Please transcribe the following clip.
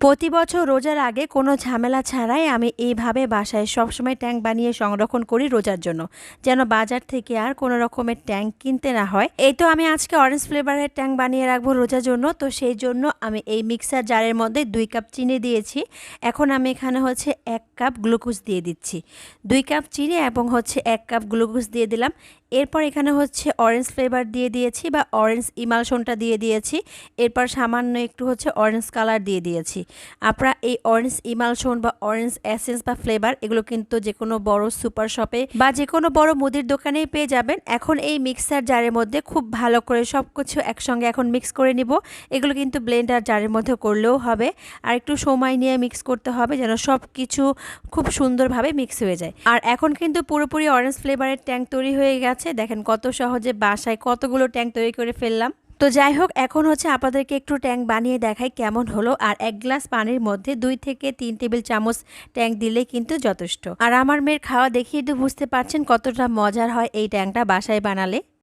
প্রতি বছর রোজার আগে কোনো ঝামেলা ছাড়াই আমি এইভাবে বাসায় সবসময় ট্যাঙ্ক বানিয়ে সংরক্ষণ করি রোজার জন্য। যেন বাজার থেকে আর কোনো রকমের ট্যাঙ্ক কিনতে না হয়। এই তো আমি আজকে অরেঞ্জ ফ্লেভারের ট্যাঙ্ক বানিয়ে রাখব রোজার জন্য। তো সেই জন্য আমি এই মিক্সার জারের মধ্যে দুই কাপ চিনি দিয়েছি। এখন আমি এখানে হচ্ছে এক কাপ গ্লুকোজ দিয়ে দিচ্ছি। দুই কাপ চিনি এবং হচ্ছে এক কাপ গ্লুকোজ দিয়ে দিলাম। এরপর এখানে হচ্ছে অরেঞ্জ ফ্লেভার দিয়ে দিয়েছি বা অরেঞ্জ ইমালশনটা দিয়ে দিয়েছি। এরপর সামান্য একটু হচ্ছে অরেঞ্জ কালার দিয়ে দিয়েছি। আপনারা এই অরেঞ্জ ইমালশন বা অরেঞ্জ এসেন্স বা ফ্লেভার এগুলো কিন্তু যে কোনো বড় সুপার শপে বা যে কোনো বড় মুদির দোকানেই পেয়ে যাবেন। এখন এই মিক্সার জারের মধ্যে খুব ভালো করে সব কিছু একসঙ্গে এখন মিক্স করে নিব। এগুলো কিন্তু ব্লেন্ডার জারের মধ্যে করলেও হবে। আর একটু সময় নিয়ে মিক্স করতে হবে যেন সব কিছু খুব সুন্দরভাবে মিক্স হয়ে যায়। আর এখন কিন্তু পুরোপুরি অরেঞ্জ ফ্লেভারের ট্যাঙ্ক তৈরি হয়ে গেছে। দেখেন কত সহজে বাসায় কতগুলো ট্যাঙ্ক তৈরি করে ফেললাম। তো যাই হোক, এখন হচ্ছে আপনাদেরকে একটু ট্যাঙ্ক বানিয়ে দেখাই কেমন হলো। আর এক গ্লাস পানির মধ্যে দুই থেকে তিন টেবিল চামচ ট্যাঙ্ক দিলে কিন্তু যথেষ্ট। আর আমার মেয়ের খাওয়া দেখিয়ে তো বুঝতে পারছেন কতটা মজার হয় এই ট্যাঙ্কটা বাসায় বানালে।